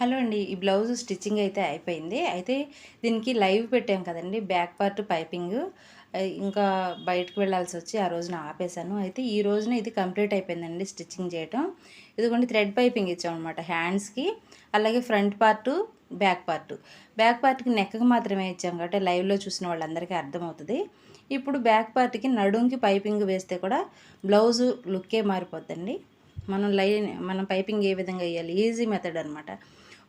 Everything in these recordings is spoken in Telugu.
హలో అండి ఈ బ్లౌజ్ స్టిచ్చింగ్ అయితే అయిపోయింది. అయితే దీనికి లైవ్ పెట్టాం కదండి బ్యాక్ పార్ట్ పైపింగ్. ఇంకా బయటకు వెళ్ళాల్సి వచ్చి ఆ రోజున ఆపేశాను. అయితే ఈ రోజున ఇది కంప్లీట్ అయిపోయిందండి స్టిచ్చింగ్ చేయటం. ఇదిగోండి థ్రెడ్ పైపింగ్ ఇచ్చామన్నమాట హ్యాండ్స్కి అలాగే front part back part. Back పార్ట్కి నెక్కకు మాత్రమే ఇచ్చాం కాబట్టి లైవ్లో చూసిన వాళ్ళందరికీ అర్థమవుతుంది. ఇప్పుడు బ్యాక్ పార్ట్కి నడుంకి పైపింగ్ వేస్తే కూడా బ్లౌజు లుక్కే మారిపోద్దండి. మనం లైన్ మనం పైపింగ్ ఏ విధంగా వేయాలి? ఈజీ మెథడ్ అనమాట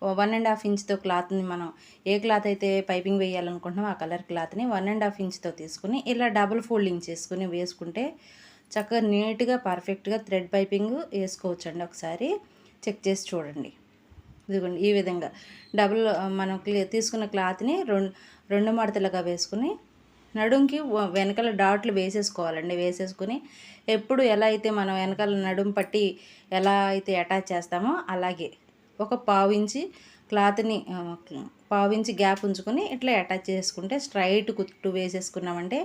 వన్ అండ్ హాఫ్ ఇంచ్తో క్లాత్ని మనం ఏ క్లాత్ అయితే పైపింగ్ వేయాలనుకుంటున్నామో ఆ కలర్ క్లాత్ని వన్ అండ్ హాఫ్ ఇంచ్తో తీసుకుని ఇలా డబుల్ ఫోల్డింగ్ చేసుకుని వేసుకుంటే చక్కగా నీట్గా పర్ఫెక్ట్గా థ్రెడ్ పైపింగ్ వేసుకోవచ్చు అండి ఒకసారి. చెక్ చేసి చూడండి. ఇదిగోండి ఈ విధంగా డబుల్ మనం క్లి- తీసుకున్న క్లాత్ని రెండు రెండు మడతలుగా వేసుకుని నడుంకి వెనకాల డాట్లు వేసేసుకోవాలండి వేసేసుకుని ఎప్పుడు ఎలా అయితే మనం వెనకాల నడుం పట్టి ఎలా అయితే అటాచ్ చేస్తామో అలాగే ఒక పావించి క్లాత్ని పావించి గ్యాప్ ఉంచుకొని ఇట్లా అటాచ్ చేసుకుంటే స్ట్రైట్ కుట్టు వేసేసుకున్నామంటే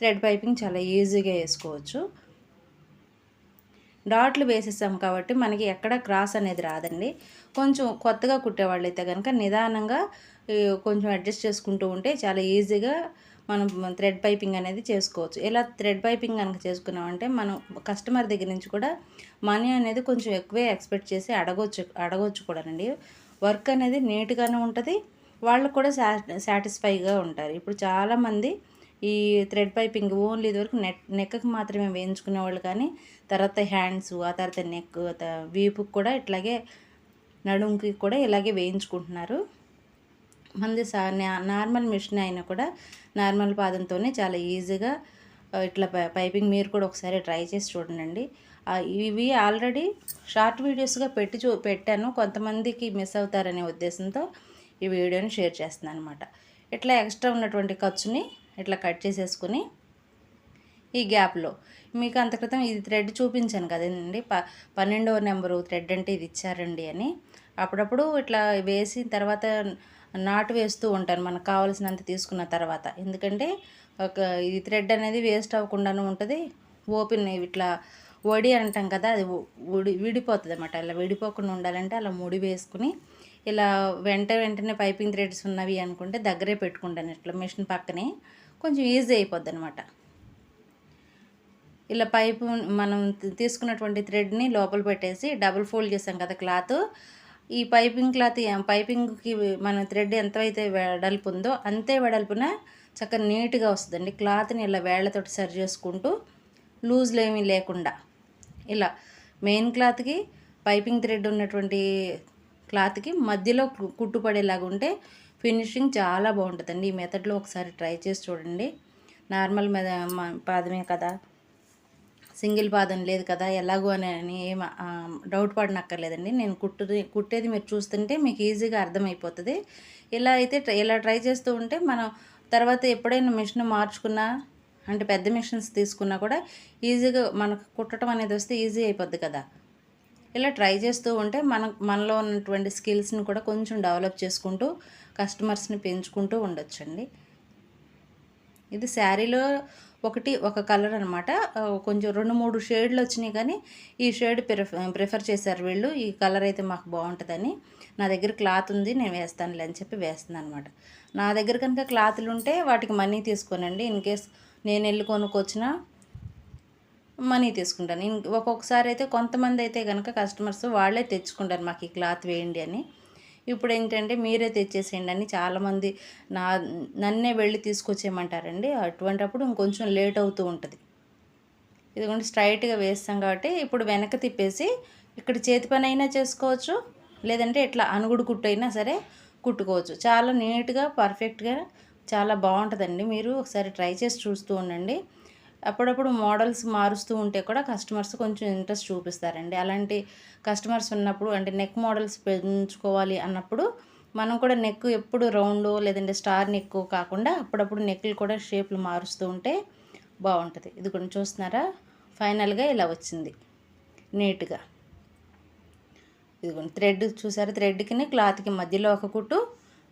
థ్రెడ్ పైపింగ్ చాలా ఈజీగా వేసుకోవచ్చు. డాట్లు వేసేసాం కాబట్టి మనకి ఎక్కడ క్రాస్ అనేది రాదండి. కొంచెం కొత్తగా కుట్టేవాళ్ళు అయితే కనుక నిదానంగా కొంచెం అడ్జస్ట్ చేసుకుంటూ ఉంటే చాలా ఈజీగా మనం థ్రెడ్ పైపింగ్ అనేది చేసుకోవచ్చు. ఇలా థ్రెడ్ పైపింగ్ కనుక చేసుకున్నామంటే మనం కస్టమర్ దగ్గర నుంచి కూడా మనీ అనేది కొంచెం ఎక్కువే ఎక్స్పెక్ట్ చేసి అడగొచ్చు అడగొచ్చు కూడానండి. వర్క్ అనేది నీట్గానే ఉంటుంది. వాళ్ళు కూడా సా సాటిస్ఫైగా ఉంటారు. ఇప్పుడు చాలామంది ఈ థ్రెడ్ పైపింగ్ ఓన్లీ ఇదివరకు నెక్ నెక్కకు మాత్రమే వేయించుకునే వాళ్ళు కానీ తర్వాత హ్యాండ్స్ ఆ తర్వాత నెక్ వీపుకి కూడా ఇట్లాగే నడుముకి కూడా ఇలాగే వేయించుకుంటున్నారు. మంది సా నార్మల్ మిషన్ అయినా కూడా నార్మల్ పాదంతోనే చాలా ఈజీగా ఇట్లా పైపింగ్ మీరు కూడా ఒకసారి ట్రై చేసి చూడండి. ఇవి ఆల్రెడీ షార్ట్ వీడియోస్గా పెట్టి చూ పెట్టాను. కొంతమందికి మిస్ అవుతారనే ఉద్దేశంతో ఈ వీడియోని షేర్ చేస్తున్నాను అనమాట ఇట్లా ఎక్స్ట్రా ఉన్నటువంటి ఖర్చుని ఇట్లా కట్ చేసేసుకుని ఈ గ్యాప్లో. మీకు అంత క్రితం ఇది థ్రెడ్ చూపించాను కదండి. ప పన్నెండవ నెంబరు థ్రెడ్ అంటే ఇది ఇచ్చారండి అని. అప్పుడప్పుడు ఇట్లా వేసిన తర్వాత నాటు వేస్తూ ఉంటాను. మనకు కావాల్సినంత తీసుకున్న తర్వాత. ఎందుకంటే ఒక ఇది థ్రెడ్ అనేది వేస్ట్ అవ్వకుండానే ఉంటుంది. ఓపెన్ ఇట్లా వడి అంటాం కదా అది ఉడి విడిపోతుంది అనమాట అలా విడిపోకుండా ఉండాలంటే అలా ముడి వేసుకుని ఇలా వెంట వెంటనే పైపింగ్ థ్రెడ్స్ ఉన్నవి అనుకుంటే దగ్గరే పెట్టుకుంటాను. ఇట్లా మిషన్ పక్కనే కొంచెం ఈజీ అయిపోద్ది అనమాట ఇలా పైపు మనం తీసుకున్నటువంటి థ్రెడ్ని లోపల పెట్టేసి డబుల్ ఫోల్డ్ చేసాం కదా క్లాత్. ఈ పైపింగ్ క్లాత్ పైపింగ్కి మన థ్రెడ్ ఎంతైతే వెడల్పు ఉందో అంతే వెడల్పున చక్కగా నీట్గా వస్తుందండి. క్లాత్ని ఇలా వేళ్ళతోటి సరి చేసుకుంటూ లూజ్లు ఏమీ లేకుండా ఇలా మెయిన్ క్లాత్కి పైపింగ్ థ్రెడ్ ఉన్నటువంటి క్లాత్కి మధ్యలో కుట్టుపడేలాగా ఉంటే ఫినిషింగ్ చాలా బాగుంటుందండి. ఈ మెథడ్లో ఒకసారి ట్రై చేసి చూడండి. నార్మల్ మెద పాదమే కదా. సింగిల్ పాదం లేదు కదా ఎలాగో అని అని ఏం డౌట్ పడనక్కర్లేదండి. నేను కుట్టుది కుట్టేది మీరు చూస్తుంటే మీకు ఈజీగా అర్థమైపోతుంది. ఇలా అయితే ట్రై- ఇలా ట్రై చేస్తూ ఉంటే మనం తర్వాత ఎప్పుడైనా మిషన్ మార్చుకున్నా అంటే పెద్ద మిషన్స్ తీసుకున్నా కూడా ఈజీగా మనకు కుట్టడం అనేది వస్తే ఈజీ అయిపోద్ది కదా. ఇలా ట్రై చేస్తూ ఉంటే మన మనలో ఉన్నటువంటి స్కిల్స్ని కూడా కొంచెం డెవలప్ చేసుకుంటూ కస్టమర్స్ని పెంచుకుంటూ ఉండొచ్చండి. ఇది శారీలో ఒకటి ఒక కలర్ అనమాట కొంచెం రెండు మూడు షేడ్లు వచ్చినాయి కానీ ఈ షేడ్ ప్రిఫర్ ప్రిఫర్ చేశారు వీళ్ళు. ఈ కలర్ అయితే మాకు బాగుంటుందని. నా దగ్గర క్లాత్ ఉంది నేను వేస్తానులే అని చెప్పి వేస్తున్నాను అనమాట నా దగ్గర కనుక క్లాత్లు ఉంటే వాటికి మనీ తీసుకోనండి. ఇన్ కేస్ నేను వెళ్ళి కొనుక్కొచ్చినా మనీ తీసుకుంటాను. ఇన్ ఒక్కొక్కసారి అయితే కొంతమంది అయితే కనుక కస్టమర్స్ వాళ్ళే తెచ్చుకుంటారు మాకు ఈ క్లాత్ వేయండి అని. ఇప్పుడు ఏంటంటే మీరే తెచ్చేసేయండి అని చాలామంది నా నన్నే వెళ్ళి తీసుకొచ్చేయమంటారండి. అటువంటప్పుడు ఇంకొంచెం లేట్ అవుతూ ఉంటుంది. ఇదిగోండి స్ట్రైట్గా వేస్తాం కాబట్టి ఇప్పుడు వెనక తిప్పేసి ఇక్కడ చేతి పని అయినా చేసుకోవచ్చు లేదంటే ఇట్లా అనుగుడు కుట్టు అయినా సరే కుట్టుకోవచ్చు. చాలా నీట్గా పర్ఫెక్ట్గా చాలా బాగుంటుందండి. మీరు ఒకసారి ట్రై చేసి చూస్తూ ఉండండి. అప్పుడప్పుడు మోడల్స్ మారుస్తూ ఉంటే కూడా కస్టమర్స్ కొంచెం ఇంట్రెస్ట్ చూపిస్తారండి. అలాంటి కస్టమర్స్ ఉన్నప్పుడు అంటే నెక్ మోడల్స్ పెంచుకోవాలి అన్నప్పుడు మనం కూడా నెక్ ఎప్పుడు రౌండ్ లేదంటే స్టార్ నెక్ కాకుండా అప్పుడప్పుడు నెక్లు కూడా షేప్లు మారుస్తూ ఉంటే బాగుంటుంది. ఇది కొంచెం చూస్తున్నారా? ఫైనల్గా ఇలా వచ్చింది. నీట్గా. ఇదిగోండి థ్రెడ్ చూసారా? థ్రెడ్కి క్లాత్కి మధ్యలో ఒక కుట్టు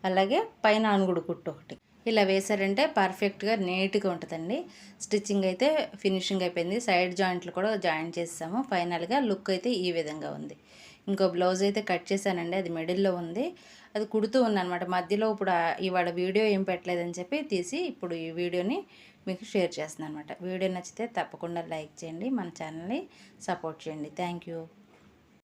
అలాగే పైన అనుగుడు కుట్టు ఒకటి. ఇలా వేసారంటే పర్ఫెక్ట్గా నీట్గా ఉంటుందండి. స్టిచ్చింగ్ అయితే ఫినిషింగ్ అయిపోయింది. సైడ్ జాయింట్లు కూడా జాయిన్ చేసాము. ఫైనల్గా లుక్ అయితే ఈ విధంగా ఉంది. ఇంకో బ్లౌజ్ అయితే కట్ చేశానండి. అది మిడిల్లో ఉంది. అది కుడుతూ ఉందన్నమాట. మధ్యలో ఇప్పుడు ఇవాళ వీడియో ఏం పెట్టలేదని చెప్పి తీసి ఇప్పుడు ఈ వీడియోని మీకు షేర్ చేస్తున్నాను అనమాట వీడియో నచ్చితే తప్పకుండా లైక్ చేయండి. మన ఛానల్ని సపోర్ట్ చేయండి. Thank you.